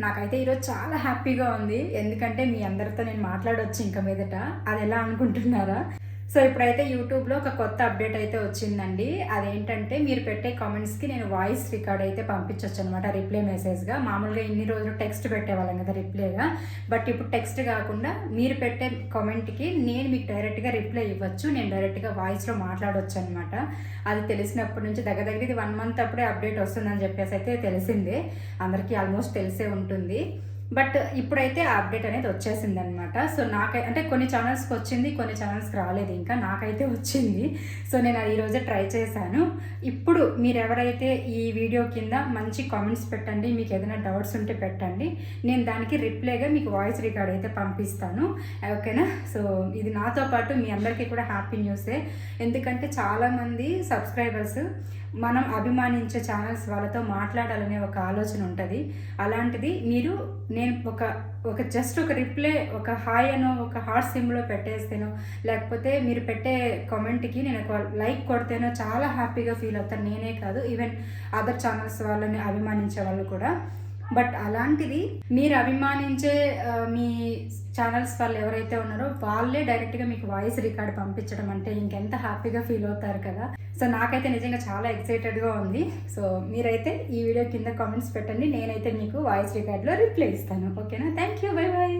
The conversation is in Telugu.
నాకైతే ఈరోజు చాలా హ్యాపీగా ఉంది. ఎందుకంటే మీ అందరితో నేను మాట్లాడవచ్చు ఇంకా మీదట. అది ఎలా అనుకుంటున్నారా? సో ఇప్పుడైతే యూట్యూబ్లో ఒక కొత్త అప్డేట్ అయితే వచ్చిందండి. అదేంటంటే మీరు పెట్టే కామెంట్స్కి నేను వాయిస్ రికార్డ్ అయితే పంపించవచ్చు అనమాట రిప్లై మెసేజ్గా మామూలుగా ఇన్ని రోజులు టెక్స్ట్ పెట్టేవాళ్ళం కదా రిప్లైగా బట్ ఇప్పుడు టెక్స్ట్ కాకుండా మీరు పెట్టే కామెంట్కి నేను మీకు డైరెక్ట్గా రిప్లై ఇవ్వచ్చు నేను డైరెక్ట్గా వాయిస్లో మాట్లాడవచ్చు అనమాట అది తెలిసినప్పటి నుంచి దగ్గర దగ్గర ఇది వన్ మంత్ అప్పుడే అప్డేట్ వస్తుందని చెప్పేసి అయితే తెలిసిందే. అందరికీ ఆల్మోస్ట్ తెలిసే ఉంటుంది. బట్ ఇప్పుడైతే అప్డేట్ అనేది వచ్చేసింది అనమాట సో నాకై అంటే కొన్ని ఛానల్స్కి వచ్చింది కొన్ని ఛానల్స్కి రాలేదు ఇంకా. నాకైతే వచ్చింది. సో నేను అది ఈరోజే ట్రై చేశాను. ఇప్పుడు మీరు ఎవరైతే ఈ వీడియో కింద మంచి కామెంట్స్ పెట్టండి మీకు ఏదైనా డౌట్స్ ఉంటే పెట్టండి. నేను దానికి రిప్లైగా మీకు వాయిస్ రికార్డ్ అయితే పంపిస్తాను. ఓకేనా? సో ఇది నాతో పాటు మీ అందరికీ కూడా హ్యాపీ న్యూసే ఎందుకంటే చాలామంది సబ్స్క్రైబర్స్ మనం అభిమానించే ఛానల్స్ వాళ్ళతో మాట్లాడాలనే ఒక ఆలోచన ఉంటుంది. అలాంటిది మీరు నేను ఒక ఒక జస్ట్ ఒక రిప్లై ఒక హాయ్ అనో ఒక హార్ట్ సిమ్లో పెట్టేస్తేనో లేకపోతే మీరు పెట్టే కామెంట్కి నేను ఒక లైక్ కొడితేనో చాలా హ్యాపీగా ఫీల్ అవుతాను. నేనే కాదు ఈవెన్ అదర్ ఛానల్స్ వాళ్ళని అభిమానించే వాళ్ళు కూడా. బట్ అలాంటిది మీరు అభిమానించే మీ ఛానల్స్ వాళ్ళు ఎవరైతే ఉన్నారో వాళ్ళే డైరెక్ట్గా మీకు వాయిస్ రికార్డ్ పంపించడం అంటే ఇంకెంత హ్యాపీగా ఫీల్ అవుతారు కదా. సో నాకైతే నిజంగా చాలా ఎక్సైటెడ్గా ఉంది. సో మీరైతే ఈ వీడియో కింద కామెంట్స్ పెట్టండి. నేనైతే మీకు వాయిస్ రికార్డ్లో రిప్లై ఇస్తాను. ఓకేనా? Thank you by. బాయ్